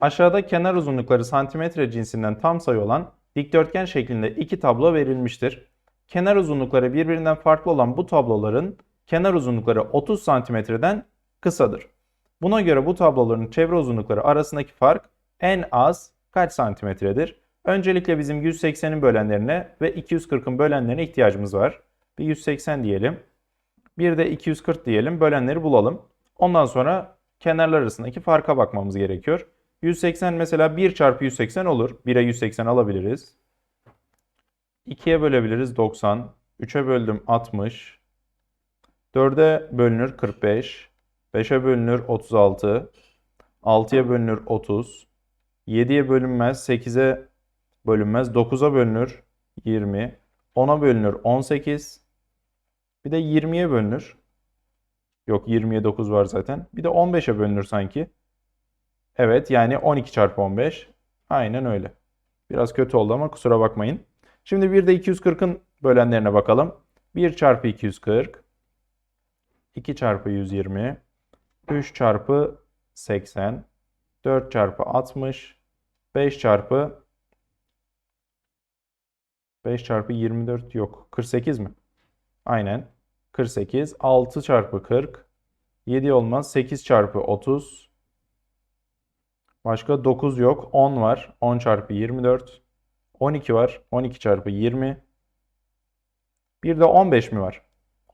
Aşağıda kenar uzunlukları santimetre cinsinden tam sayı olan dikdörtgen şeklinde iki tablo verilmiştir. Kenar uzunlukları birbirinden farklı olan bu tabloların kenar uzunlukları 30 santimetreden kısadır. Buna göre bu tabloların çevre uzunlukları arasındaki fark en az kaç santimetredir? Öncelikle bizim 180'in bölenlerine ve 240'ın bölenlerine ihtiyacımız var. Bir 180 diyelim. Bir de 240 diyelim. Bölenleri bulalım. Ondan sonra kenarlar arasındaki farka bakmamız gerekiyor. 180 mesela 1 çarpı 180 olur. 1'e 180 alabiliriz. 2'ye bölebiliriz 90. 3'e böldüm 60. 4'e bölünür 45. 5'e bölünür 36. 6'ya bölünür 30. 7'ye bölünmez. 8'e bölünmez. 9'a bölünür 20. 10'a bölünür 18. Bir de 20'ye bölünür. Yok 20'ye 9 var zaten. Bir de 15'e bölünür sanki. Evet yani 12 çarpı 15. Aynen öyle. Biraz kötü oldu ama kusura bakmayın. Şimdi bir de 240'ın bölenlerine bakalım. 1 çarpı 240. 2 çarpı 120. 3 çarpı 80. 4 çarpı 60. 5 çarpı 5 çarpı 24 yok. 48 mi? Aynen. 48. 6 çarpı 40. 7 olmaz. 8 çarpı 30. Başka 9 yok. 10 var. 10 çarpı 24. 12 var. 12 çarpı 20. Bir de 15 mi var?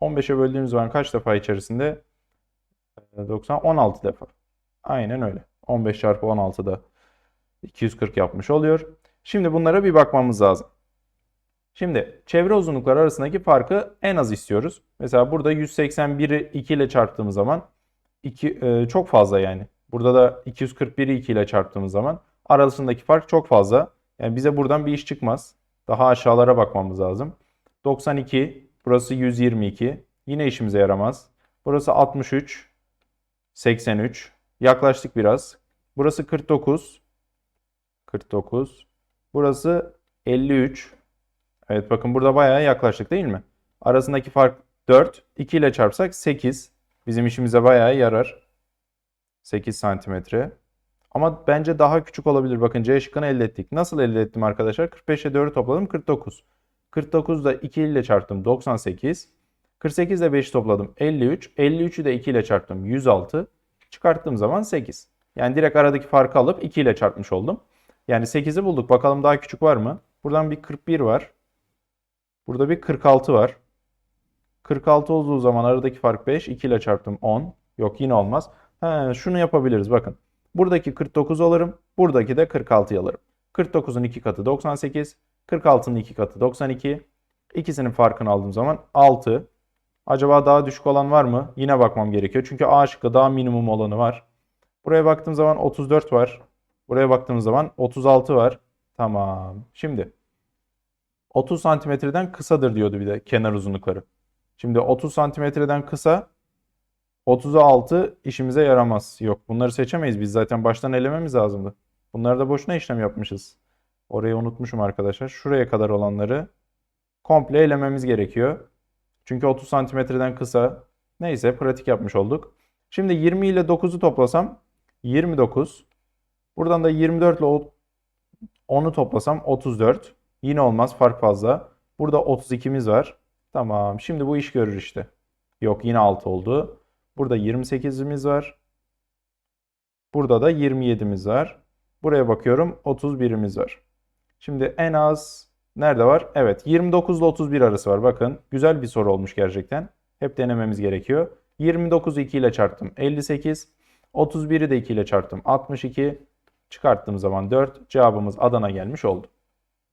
15'e böldüğümüz zaman kaç defa içerisinde? Ee, 90, 16 defa. Aynen öyle. 15 çarpı 16 da 240 yapmış oluyor. Şimdi bunlara bir bakmamız lazım. Şimdi çevre uzunlukları arasındaki farkı en az istiyoruz. Mesela burada 181'i 2 ile çarptığımız zaman 2, e, çok fazla yani. Burada da 241'i 2 ile çarptığımız zaman arasındaki fark çok fazla. Yani bize buradan bir iş çıkmaz. Daha aşağılara bakmamız lazım. 92, burası 122. Yine işimize yaramaz. Burası 63, 83. Yaklaştık biraz. Burası 49, 49. Burası 53. Evet bakın burada bayağı yaklaştık değil mi? Arasındaki fark 4. 2 ile çarpsak 8. Bizim işimize bayağı yarar. 8 santimetre. Ama bence daha küçük olabilir. Bakın C şıkkını elde ettik. Nasıl elde ettim arkadaşlar? 45 ile 4'ü topladım 49. 49 da 2 ile çarptım 98. 48 ile 5'i topladım 53. 53'ü de 2 ile çarptım 106. Çıkarttığım zaman 8. Yani direkt aradaki farkı alıp 2 ile çarpmış oldum. Yani 8'i bulduk. Bakalım daha küçük var mı? Buradan bir 41 var. Burada bir 46 var. 46 olduğu zaman aradaki fark 5. 2 ile çarptım 10. Yok yine olmaz. He, şunu yapabiliriz bakın. Buradaki 49 alırım. Buradaki de 46 alırım. 49'un 2 katı 98. 46'nın 2 katı 92. İkisinin farkını aldığım zaman 6. Acaba daha düşük olan var mı? Yine bakmam gerekiyor. Çünkü A şıkkı daha minimum olanı var. Buraya baktığım zaman 34 var. Buraya baktığımız zaman 36 var. Tamam. Şimdi 30 santimetreden kısadır diyordu bir de kenar uzunlukları. Şimdi 30 santimetreden kısa 30'a 6 işimize yaramaz. Yok bunları seçemeyiz. Biz zaten baştan elememiz lazımdı. Bunları da boşuna işlem yapmışız. Orayı unutmuşum arkadaşlar. Şuraya kadar olanları komple elememiz gerekiyor. Çünkü 30 santimetreden kısa. Neyse pratik yapmış olduk. Şimdi 20 ile 9'u toplasam 29. Buradan da 24 ile 10'u toplasam 34. Yine olmaz fark fazla. Burada 32'miz var. Tamam şimdi bu iş görür işte. Yok yine 6 oldu. Burada 28'imiz var. Burada da 27'miz var. Buraya bakıyorum 31'imiz var. Şimdi en az nerede var? Evet 29 ile 31 arası var. Bakın güzel bir soru olmuş gerçekten. Hep denememiz gerekiyor. 29'u 2 ile çarptım 58. 31'i de 2 ile çarptım 62. Çıkarttığım zaman 4. Cevabımız Adana gelmiş oldu.